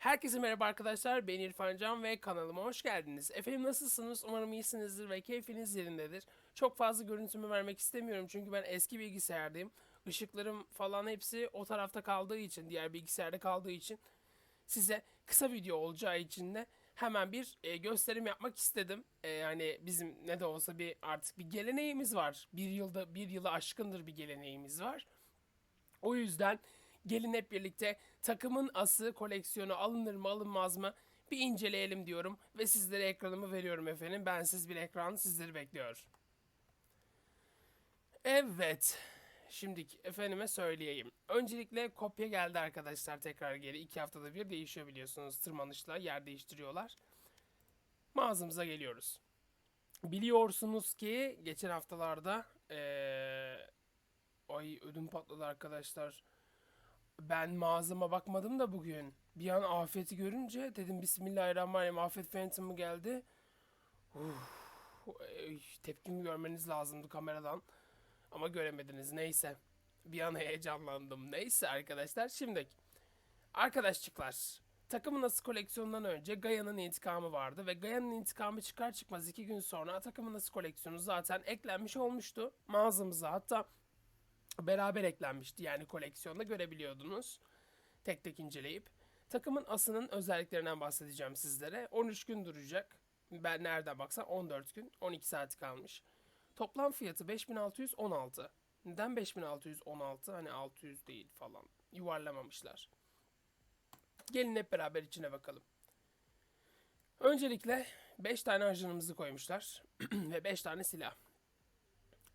Herkese merhaba arkadaşlar. Ben İrfan Can ve kanalıma hoş geldiniz. Efendim nasılsınız? Umarım iyisinizdir ve keyfiniz yerindedir. Çok fazla görüntümü vermek istemiyorum çünkü ben eski bilgisayardayım. Işıklarım falan hepsi o tarafta kaldığı için, diğer bilgisayarda kaldığı için size kısa video olacağı için de hemen bir e, gösterim yapmak istedim. E, yani bizim ne de olsa bir artık bir geleneğimiz var. Bir yılda bir yılı aşkındır bir geleneğimiz var. O yüzden gelin hep birlikte takımın ası koleksiyonu alınır mı alınmaz mı bir inceleyelim diyorum ve sizlere ekranımı veriyorum efendim. Bensiz bir ekran sizleri bekliyor. Evet. Şimdi efendime söyleyeyim. Öncelikle kopya geldi arkadaşlar tekrar geri. iki haftada bir değişiyor biliyorsunuz. Tırmanışla yer değiştiriyorlar. Mağazamıza geliyoruz. Biliyorsunuz ki geçen haftalarda eee Ay ödüm patladı arkadaşlar. Ben mağazama bakmadım da bugün. Bir an afeti görünce dedim Bismillahirrahmanirrahim afet Phantom mı geldi? Uf, tepkimi görmeniz lazımdı kameradan. Ama göremediniz neyse. Bir an heyecanlandım. Neyse arkadaşlar şimdi. Arkadaşçıklar. Takımın nasıl koleksiyonundan önce Gaia'nın intikamı vardı ve Gaia'nın intikamı çıkar çıkmaz iki gün sonra takımın nasıl koleksiyonu zaten eklenmiş olmuştu mağazamıza hatta beraber eklenmişti yani koleksiyonda görebiliyordunuz. Tek tek inceleyip. Takımın asının özelliklerinden bahsedeceğim sizlere. 13 gün duracak. Ben nereden baksan 14 gün. 12 saati kalmış. Toplam fiyatı 5616. Neden 5616? Hani 600 değil falan. Yuvarlamamışlar. Gelin hep beraber içine bakalım. Öncelikle 5 tane ajanımızı koymuşlar. Ve 5 tane silah.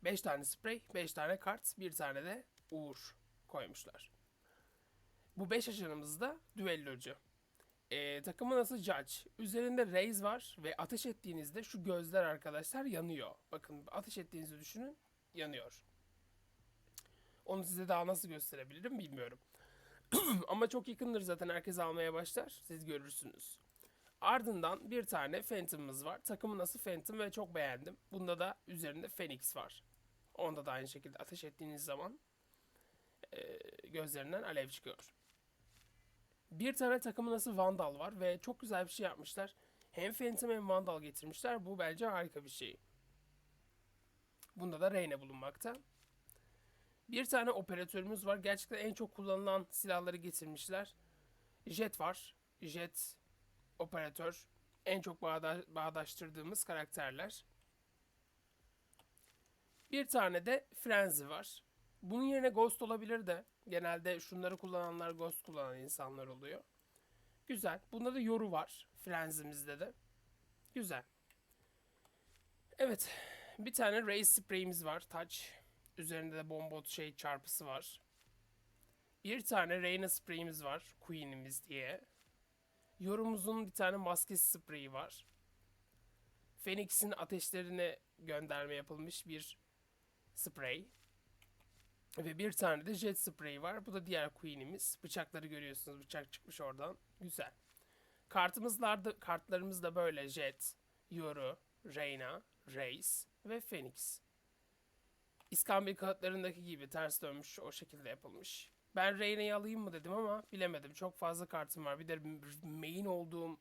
5 tane sprey, 5 tane kart, 1 tane de uğur koymuşlar. Bu 5 ajanımız da düellocu. Ee, takımın nasıl Judge. Üzerinde Raze var ve ateş ettiğinizde şu gözler arkadaşlar yanıyor. Bakın ateş ettiğinizi düşünün yanıyor. Onu size daha nasıl gösterebilirim bilmiyorum. Ama çok yakındır zaten herkes almaya başlar. Siz görürsünüz. Ardından bir tane Phantom'ımız var. Takımı nasıl Phantom ve çok beğendim. Bunda da üzerinde Phoenix var. Onda da aynı şekilde ateş ettiğiniz zaman e, gözlerinden alev çıkıyor. Bir tane takımı nasıl Vandal var ve çok güzel bir şey yapmışlar. Hem Phantom hem Vandal getirmişler. Bu bence harika bir şey. Bunda da Reyna bulunmakta. Bir tane operatörümüz var. Gerçekten en çok kullanılan silahları getirmişler. Jet var. Jet operatör en çok bağda bağdaştırdığımız karakterler. Bir tane de Frenzy var. Bunun yerine Ghost olabilir de genelde şunları kullananlar Ghost kullanan insanlar oluyor. Güzel. Bunda da Yoru var. Frenzy'mizde de. Güzel. Evet. Bir tane Race Spray'imiz var. Touch. Üzerinde de bombot şey çarpısı var. Bir tane Reyna Spray'imiz var. Queen'imiz diye. Yorumumuzun bir tane maske spreyi var. Phoenix'in ateşlerine gönderme yapılmış bir sprey. Ve bir tane de jet spreyi var. Bu da diğer queen'imiz. Bıçakları görüyorsunuz. Bıçak çıkmış oradan. Güzel. Kartımızlarda, kartlarımız da böyle jet, yoru, reyna, race ve phoenix. İskambil kağıtlarındaki gibi ters dönmüş o şekilde yapılmış. Ben Reyna'yı alayım mı dedim ama bilemedim. Çok fazla kartım var. Bir de main olduğum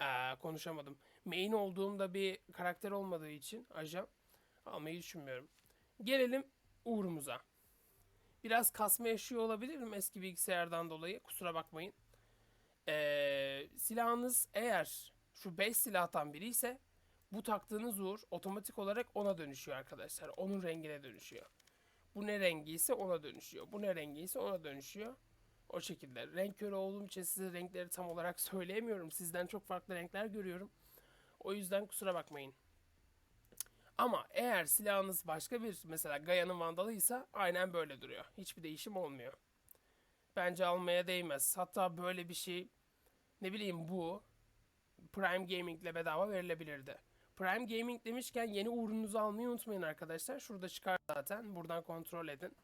ee, konuşamadım. Main olduğumda bir karakter olmadığı için ajan almayı düşünmüyorum. Gelelim uğrumuza. Biraz kasma yaşıyor olabilirim eski bilgisayardan dolayı. Kusura bakmayın. Ee, silahınız eğer şu 5 silahtan biri ise bu taktığınız uğur otomatik olarak ona dönüşüyor arkadaşlar. Onun rengine dönüşüyor. Bu ne rengi ise ona dönüşüyor. Bu ne rengi ise ona dönüşüyor. O şekilde. Renk körü olduğum için size renkleri tam olarak söyleyemiyorum. Sizden çok farklı renkler görüyorum. O yüzden kusura bakmayın. Ama eğer silahınız başka bir mesela Gaia'nın vandalıysa aynen böyle duruyor. Hiçbir değişim olmuyor. Bence almaya değmez. Hatta böyle bir şey ne bileyim bu Prime Gaming ile bedava verilebilirdi. Prime Gaming demişken yeni uğrunuzu almayı unutmayın arkadaşlar. Şurada çıkar zaten. Buradan kontrol edin.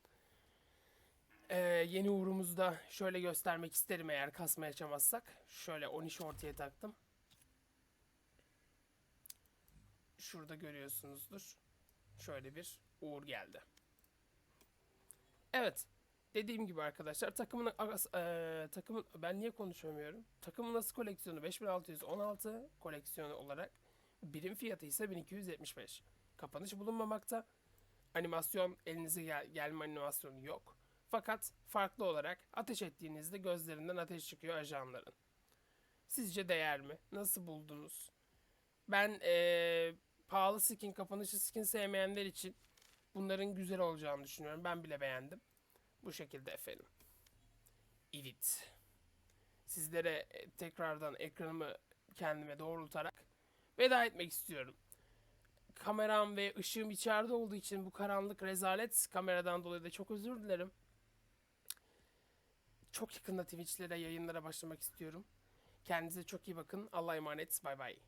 Ee, yeni uğrumuzu da şöyle göstermek isterim eğer kasma yaşamazsak. Şöyle 13 ortaya taktım. Şurada görüyorsunuzdur. Şöyle bir uğur geldi. Evet. Dediğim gibi arkadaşlar takımın eee, takımın ben niye konuşamıyorum? Takımın asıl koleksiyonu 5616 koleksiyonu olarak birim fiyatı ise 1275. Kapanış bulunmamakta. Animasyon elinize gel- gelme animasyonu yok. Fakat farklı olarak ateş ettiğinizde gözlerinden ateş çıkıyor ajanların. Sizce değer mi? Nasıl buldunuz? Ben eee, pahalı skin, kapanışlı skin sevmeyenler için bunların güzel olacağını düşünüyorum. Ben bile beğendim. Bu şekilde efendim. Evet. Sizlere e, tekrardan ekranımı kendime doğrultarak veda etmek istiyorum. Kameram ve ışığım içeride olduğu için bu karanlık rezalet kameradan dolayı da çok özür dilerim. Çok yakında Twitch'lere yayınlara başlamak istiyorum. Kendinize çok iyi bakın. Allah'a emanet. Bay bay.